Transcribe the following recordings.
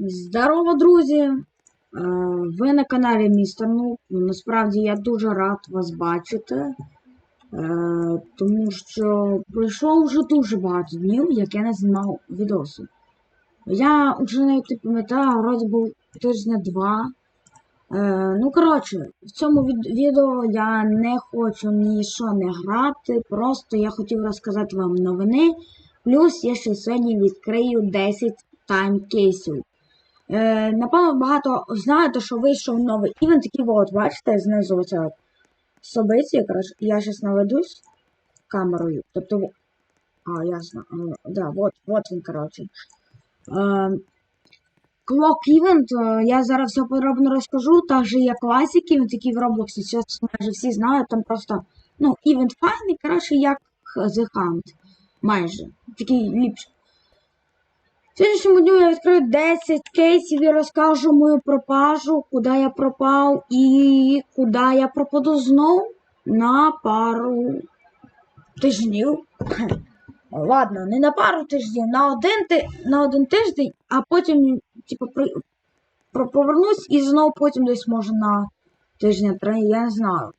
Здорово, друзі! Е, Ви на каналі Містер Нуб. Насправді я дуже рад вас бачити, е, тому що пройшло вже дуже багато днів, як я не знімав відоси. Я вже навіть не пам'ятаю, вроді був тижня два. Е, Ну, коротше, в цьому відео я не хочу ні що не грати, просто я хотів розказати вам новини. Плюс я ще сьогодні відкрию 10 таймкейсів. Е, напевно, багато знаєте, що вийшов новий івент, такий от, бачите, знизу оце от собиті, я зараз наведусь камерою. Тобто, а, ясно, да, от, от він, коротше. Е, Клок івент, е, я зараз все подробно розкажу, так же є класик івент, який в Роблоксі, зараз майже всі знають, там просто, ну, івент файний, коротше, як The Hunt. Майже. Такий ліпший. В сьогоднішньому дню я відкрию 10 кейсів і розкажу мою пропажу, куди я пропав і куди я пропаду знов на пару тижнів. Ладно, не на пару тижнів, на один, ти- на один тиждень, а потім, типу, при, повернусь і знов потім десь може на тижня три, я не знаю.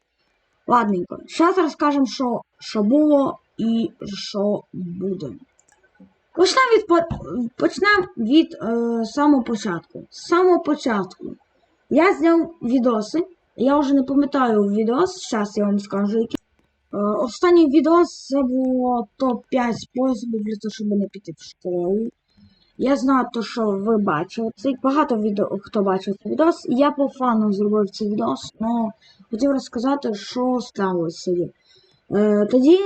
Ладненько. Зараз розкажемо, що, що було і що буде. Почнемо від, по- почнемо від е, самого початку. З самого початку. Я зняв відоси. Я вже не пам'ятаю відос, зараз я вам скажу які. Е, останній відос це було топ-5 способів для того, щоб не піти в школу. Я знаю, то, що ви бачили цей. Багато відео, хто бачив цей відос. Я по фану зробив цей відос, але хотів розказати, що сталося. Е, тоді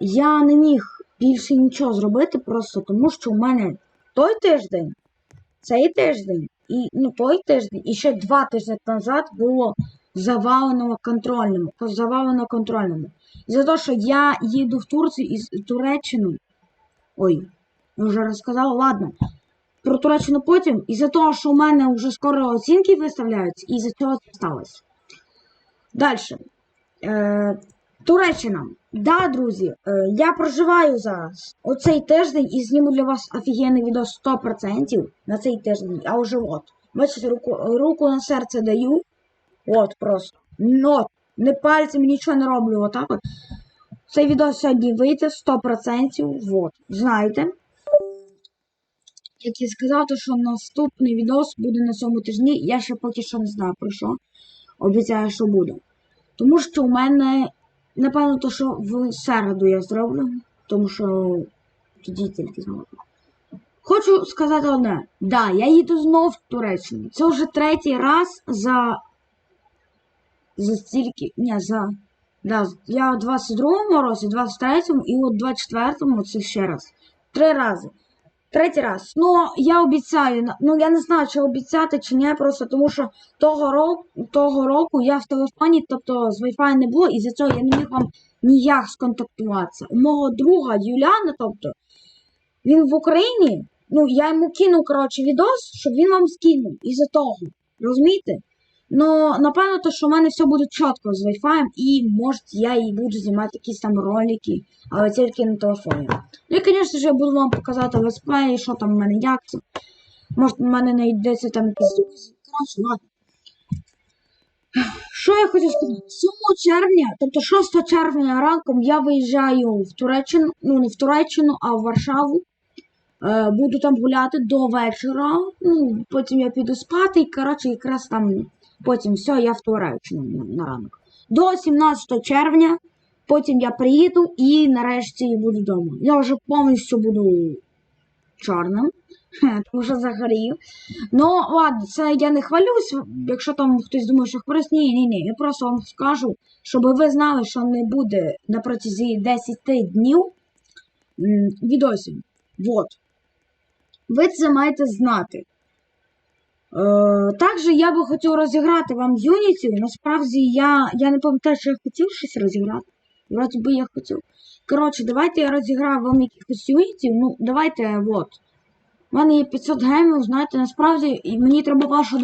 я не міг більше нічого зробити, просто тому що у мене той тиждень, цей тиждень, і ну той тиждень, і ще два тижні назад було завалено контрольному. Завалено контрольному. За те, що я їду в Турцію із Туреччину. Ой, я вже розказала, ладно. Про Туреччину потім, і за того, що у мене вже скоро оцінки виставляються, і за цього це сталося. Далі. Е, Туреччина. Да, друзі, е, я проживаю зараз оцей тиждень і зніму для вас офігенний відео 100% на цей тиждень, а вже от. Бачите, руку, руку на серце даю. От просто. От, не пальцем нічого не роблю. Отак от. Цей відео сьогодні вийде 100%. Вот. Знаєте. Як я сказав, то що наступний відос буде на цьому тижні. Я ще поки що не знаю про що. Обіцяю, що буде. Тому що у мене, напевно, то, що в середу я зроблю, тому що тоді тільки зможу. Хочу сказати одне. Да, я їду знов в Туреччину. Це вже третій раз за. За стільки. Ні, за. Да, я у 22-му році, 23-му і от 24-му це ще раз. Три рази. Третій раз. Ну, я обіцяю, ну я не знаю, чи обіцяти, чи ні, просто тому що того року, того року я в телефоні, тобто з Wi-Fi не було, і за цього я не міг вам ніяк сконтактуватися. У мого друга Юліана, тобто, він в Україні, ну я йому кинув, коротше, відос, щоб він вам скинув. І за того. Розумієте? Ну, напевно, то, що в мене все буде чітко з Wi-Fi, і може я і буду знімати якісь там ролики, але тільки на телефоні. Ну і, звісно ж, я буду вам показати летсплеї, що там в мене як це. Може, в мене знайдеться там якісь. Коротше, ладно. Що я хочу сказати? 7 червня, тобто 6 червня ранком я виїжджаю в Туреччину, ну не в Туреччину, а в Варшаву. Е, буду там гуляти до вечора. Ну, потім я піду спати, і коротше, якраз там потім все, я в Туреччину на, ранок. До 17 червня, потім я приїду і нарешті буду вдома. Я вже повністю буду чорним, тому що загорів. Ну, ладно, це я не хвалюсь, якщо там хтось думає, що хворість, ні, ні, ні. Я просто вам скажу, щоб ви знали, що не буде на протязі 10 днів відосів. Вот. Ви це маєте знати. Е, також я би хотів розіграти вам Unity. Насправді я, я не пам'ятаю, що я хотів щось розіграти. Вроді би я хотів. Коротше, давайте я розіграю вам якихось Unity. Ну, давайте, от. У мене є 500 гемів, знаєте, насправді мені треба ваша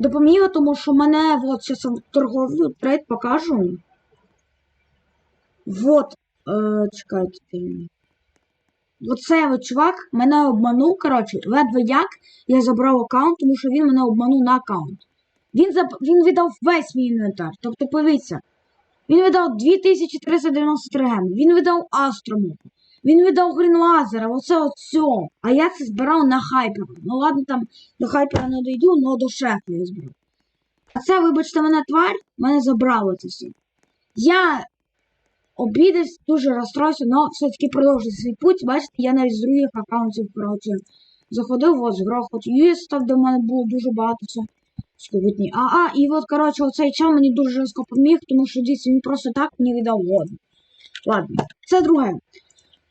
допомога, тому що мене от зараз торговлю трейд покажу. Вот. Е, чекайте. Оцей от чувак мене обманув. Коротше, ледве як я забрав аккаунт, тому що він мене обманув на аккаунт. Він заб... він віддав весь мій інвентар. Тобто, подивіться, він віддав 2393 геми, він віддав Астрому, він віддав Грінлазера, оце от. А я це збирав на хайпера. Ну ладно, там до хайпера не дойду, але до шефа я збирав. А це, вибачте, мене тварь, мене забрало це все. Я обідався, дуже розстроївся, але все-таки продовжив свій путь. Бачите, я навіть з других аккаунтів, коротше, заходив, от, з Грохот US, там, де в мене було дуже багато всього. Сковородні. А, а, і от, коротше, оцей чел мені дуже жорстко поміг, тому що дійсно він просто так мені віддав воду. Ладно, це друге.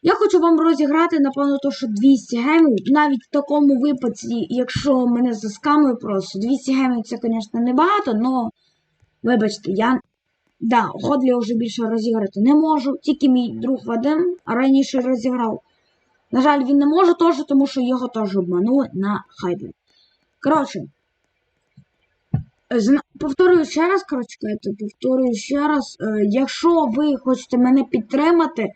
Я хочу вам розіграти, напевно, то, що 200 гемів, навіть в такому випадку, якщо мене заскамує просто. 200 гемів це, звісно, небагато, але, вибачте, я. Да, Ходлі вже більше розіграти не можу. Тільки мій друг Вадим раніше розіграв. На жаль, він не може теж, тому що його теж обманули на хайбі. Коротше, Повторюю ще раз, коротше, повторюю ще раз. Е, якщо ви хочете мене підтримати,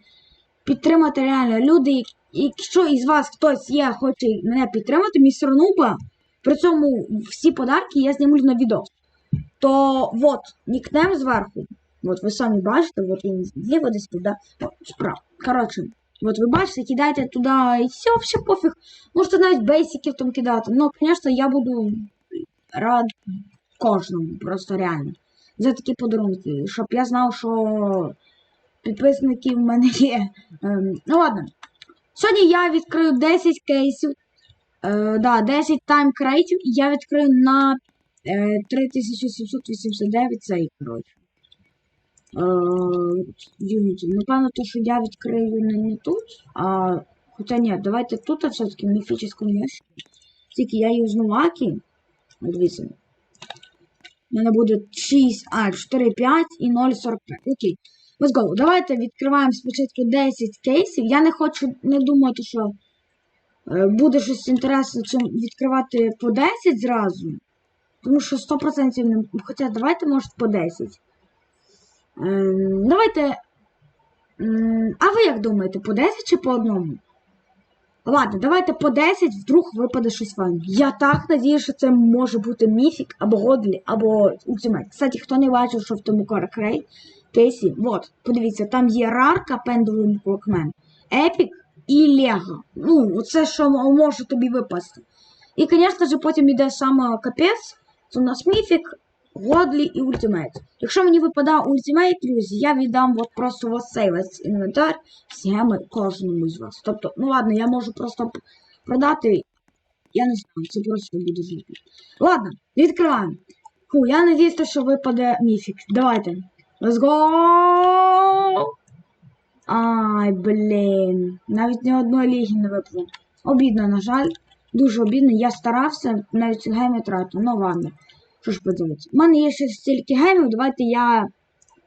підтримати реально люди, якщо із вас хтось є, хоче мене підтримати, містер Нуба, при цьому всі подарки я зніму на відео. То от, нікнем зверху. От ви самі бачите, от він зліва десь туди, справа. Коротше, от ви бачите, кидайте туди і все, все пофіг. Можете навіть бейсиків там кидати. Ну, звісно, я буду рад кожному, просто реально. За такі подарунки, щоб я знав, що підписники в мене є. Ем, ну ладно. Сьогодні я відкрию 10 кейсів. Е, да, 10 тайм-крейтів, я відкрию на 3789 цей, коротше. Unity. Напевно, то, що я відкрию не, не тут, а. Хоча ні, давайте тут все-таки в міфічному ящику. Тільки я юзну лаки. Дивіться. У мене буде 6, а, 4, 5 і 0,45. Окей. Let's go. Давайте відкриваємо спочатку 10 кейсів. Я не хочу, не думати, що е, буде щось інтересне, чим відкривати по 10 зразу. Тому що 100% не. Хоча давайте, може, по 10. Ем, давайте. м, а ви як думаєте, по 10 чи по одному? Ладно, давайте по 10, вдруг випаде щось файне. Я так надію, що це може бути міфік, або Годлі, або Ультимейт. Кстати, хто не бачив, що в тому Каракрей кейсі, от, подивіться, там є Рарка, Пендулум Клокмен, Епік і Лего. Ну, оце, що може тобі випасти. І, звісно ж, потім йде саме капець, це у нас міфік, Годлі і Ультимейт. Якщо мені випадає Ультимейт, друзі, я віддам от просто ось цей весь інвентар всі геми кожному з вас. Тобто, ну ладно, я можу просто продати. Я не знаю, це просто буде жити. Ладно, відкриваємо. Фу, я надіюся, що випаде міфік. Давайте. Let's go! Ай, блін. Навіть ні одної ліги не випало. Обідно, на жаль. Дуже обідно. Я старався, навіть геми тратив. Ну ладно. Що ж подивитися. У мене є ще стільки гемів, давайте я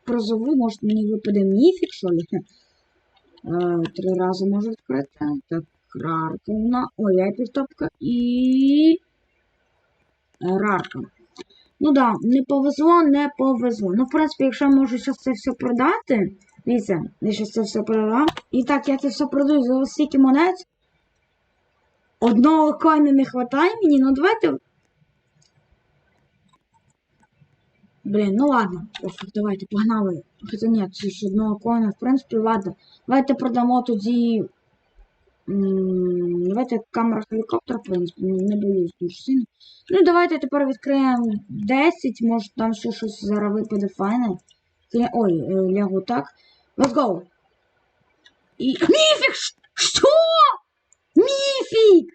прозову, може мені випаде міфік, що ли. Е, Три рази можу відкрити. Так, Рарковна. Ой, я півтопка і. Рарка. Ну да, не повезло, не повезло. Ну, в принципі, якщо я можу зараз це все продати. Дивіться, я зараз це все продам. І так, я це все продаю за стільки монет. Одного коїна не вистачає мені, ну давайте. Блін, ну ладно, давайте, погнали. Хоча ні, це ж одного коїна, в принципі, ладно. Давайте продамо тоді. Давайте камера гелікоптера, в принципі, не боюсь дуже сильно. Ну давайте тепер відкриємо 10, може там ще щось зараз випаде файне. Ой, е, лягу так. Let's go! Міфік! Ш- Що? Міфік!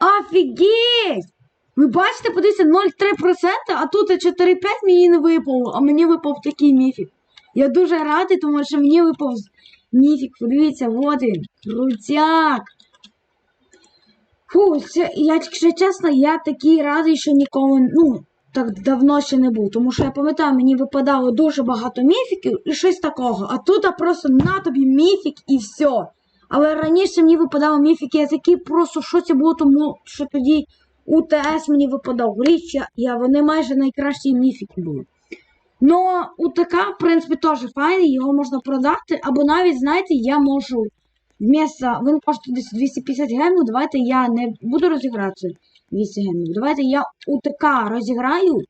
Офігеть! Ви бачите, подивіться, 0,3%, а тут 4,5 мені не випало, а мені випав такий міфік. Я дуже радий, тому що мені випав міфік. Подивіться, от він. Крутяк. Фу, це, я, якщо чесно, я такий радий, що ніколи, ну, так давно ще не був. Тому що я пам'ятаю, мені випадало дуже багато міфіків і щось такого. А тут просто на тобі міфік і все. Але раніше мені випадало міфіки, я такий просто що це було, тому що тоді УТС мені випадав Річчя, і вони майже найкращі міфіки були. Ну, УТК, в принципі, теж файний, його можна продати, або навіть, знаєте, я можу вместо, він коштує десь 250 гемів, давайте я не буду розіграти 200 гемів. Давайте я УТК розіграю.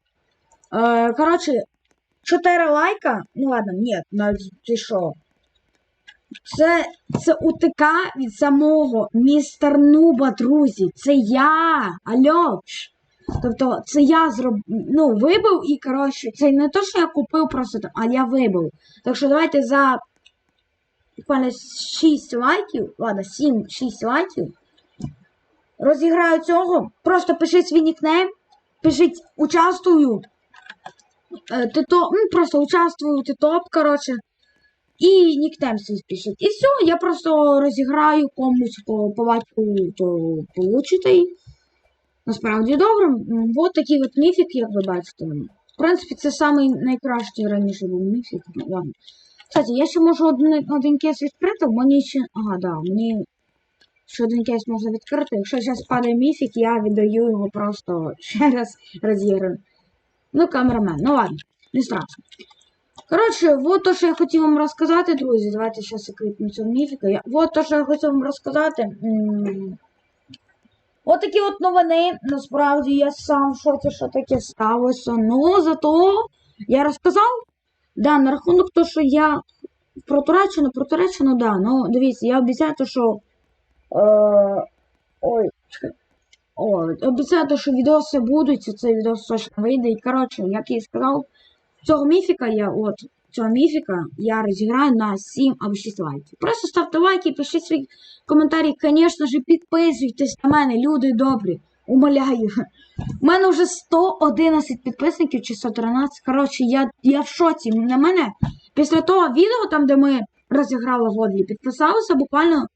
Е, коротше, 4 лайка. Ну ладно, ні, навіть ти що. Це, це УТК від самого містер Нуба, друзі. Це я. Алло. Тобто, це я зроб... ну, вибив і, коротше, це не то, що я купив просто там, а я вибив. Так що давайте за буквально 6 лайків, ладно, 7-6 лайків. Розіграю цього. Просто пишіть свій нікнейм, пишіть участвую. Е, ти то, ну, просто участвую, ти топ, коротше. І нікнейм свій пишіть. І все, я просто розіграю комусь по, по то получите. Насправді добре. М, Вот такий от міфік, як ви бачите. В принципі, це самий найкращий раніше був міфік. Ну. Кстати, я ще можу один, один кейс відкрити, мені ще. Ага, да, мені ще один кейс можна відкрити. Якщо зараз падає міфік, я віддаю його просто ще раз розіграю. Ну, камерамен, ну ладно, не страшно. Коротше, вот то, що я хотів вам розказати, друзі. Давайте я кліпну цього міфіка. Я... Вот то, що я хотів вам розказати. М, От такі от новини. Насправді я сам в шоці, що таке сталося. Ну, зато я розказав. Да, на рахунок того, що я про Туреччину, да. Ну, дивіться, я обіцяю, що. Е, ой, чекай. Ой, обіцяю, що відоси будуть, цей відос точно вийде. І коротше, як я і сказав, цього міфіка я, от, цього міфіка я розіграю на 7 або 6 лайків. Просто ставте лайки, пишіть свої коментарі. Звісно ж, підписуйтесь на мене, люди добрі. Умоляю. У мене вже 111 підписників чи 113. Коротше, я, я в шоці. На мене після того відео, там, де ми розіграли Годлі, підписалося буквально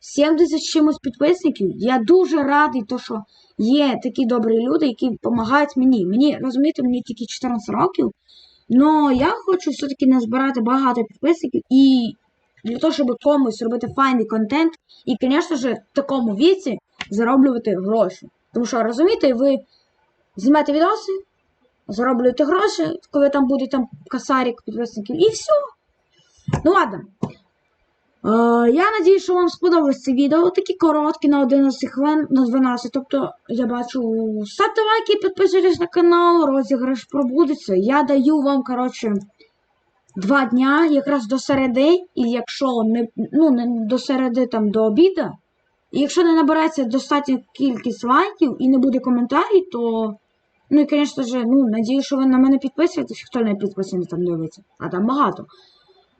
70 чимось підписників. Я дуже радий, то, що є такі добрі люди, які допомагають мені. Мені, розумієте, мені тільки 14 років. Но я хочу все-таки назбирати багато підписників і для того, щоб комусь робити файний контент, і, звісно ж, в такому віці зароблювати гроші. Тому що, розумієте, ви знімаєте відоси, зароблюєте гроші, коли там буде там косарик підписників, і все. Ну ладно. Е, я надію, що вам сподобалось це відео. Такі короткі на 11 хвилин, на 12. Тобто, я бачу, ставте лайки, підписуйтесь на канал, розіграш пробудеться. Я даю вам, коротше, два дня, якраз до середи, і якщо не, ну, не до середи там до обіда, і якщо не набереться достатня кількість лайків і не буде коментарів, то. Ну і, звісно ж, ну, надію, що ви на мене підписуєтесь, хто не підписаний там дивиться, а там багато.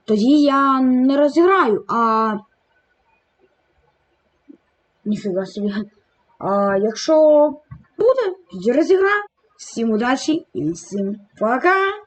Тоді я не розіграю, а. Ніфіга собі. А якщо буде, тоді розіграю. Всім удачі і всім пока!